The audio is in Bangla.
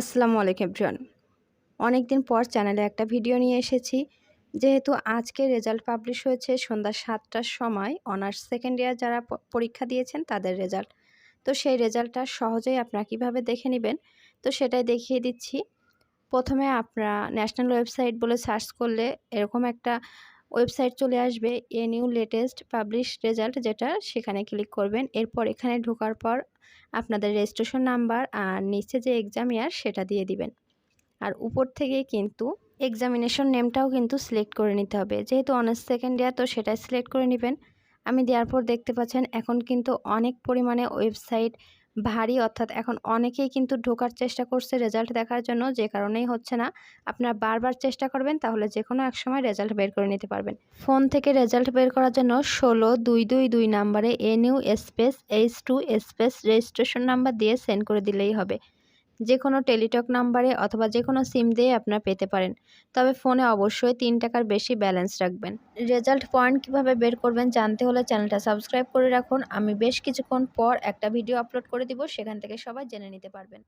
আসসালামু আলাইকুম এভরিওয়ান। অনেক দিন পর চ্যানেলে একটা ভিডিও নিয়ে এসেছি। যেহেতু আজকে রেজাল্ট পাবলিশ হয়েছে সন্ধ্যা সাতটার সময়, অনার্স সেকেন্ড ইয়ার যারা পরীক্ষা দিয়েছেন তাদের রেজাল্ট। তো সেই রেজাল্টটা সহজেই আপনারা কীভাবে দেখে নেবেন? তো সেটাই দেখিয়ে দিচ্ছি। প্রথমে আপনারা ন্যাশনাল ওয়েবসাইট বলে সার্চ করলে এরকম একটা ওয়েবসাইট চলে আসবে, a new latest publish result যেটা, সেখানে ক্লিক করবেন। এরপর এখানে ঢোকার পর আপনাদের রেজিস্ট্রেশন নাম্বার আর নিচে যে এক্সাম ইয়ার সেটা দিয়ে দিবেন। আর উপর থেকে কিন্তু এক্সামিনেশন নেমটাও কিন্তু সিলেক্ট করে নিতে হবে। যেহেতু অনার্স সেকেন্ড ইয়ার তো সেটাই সিলেক্ট করে নেবেন। আমি দেওয়ার পর দেখতে পাচ্ছেন, এখন কিন্তু অনেক পরিমাণে ওয়েবসাইট ভারী অর্থাৎ এখন অনেকেই কিন্তু ঢোকার চেষ্টা করছে রেজাল্ট দেখার জন্য, যে কারণেই হচ্ছে না। আপনারা বারবার চেষ্টা করবেন, তাহলে যে কোনো এক সময় রেজাল্ট বের করে নিতে পারবেন। ফোন থেকে রেজাল্ট বের করার জন্য ষোলো দুই দুই দুই নাম্বারে N U space H two space registration number দিয়ে সেন্ড করে দিলেই হবে। যে কোনো টেলিটক নাম্বারে অথবা যে কোনো সিম দিয়ে আপনারা পেতে পারেন। তবে ফোনে অবশ্যই তিন টাকার বেশি ব্যালেন্স রাখবেন। রেজাল্ট পয়েন্ট কীভাবে বের করবেন জানতে হলে চ্যানেলটা সাবস্ক্রাইব করে রাখুন। আমি বেশ কিছুক্ষণ পর একটা ভিডিও আপলোড করে দিব, সেখান থেকে সবাই জেনে নিতে পারবেন।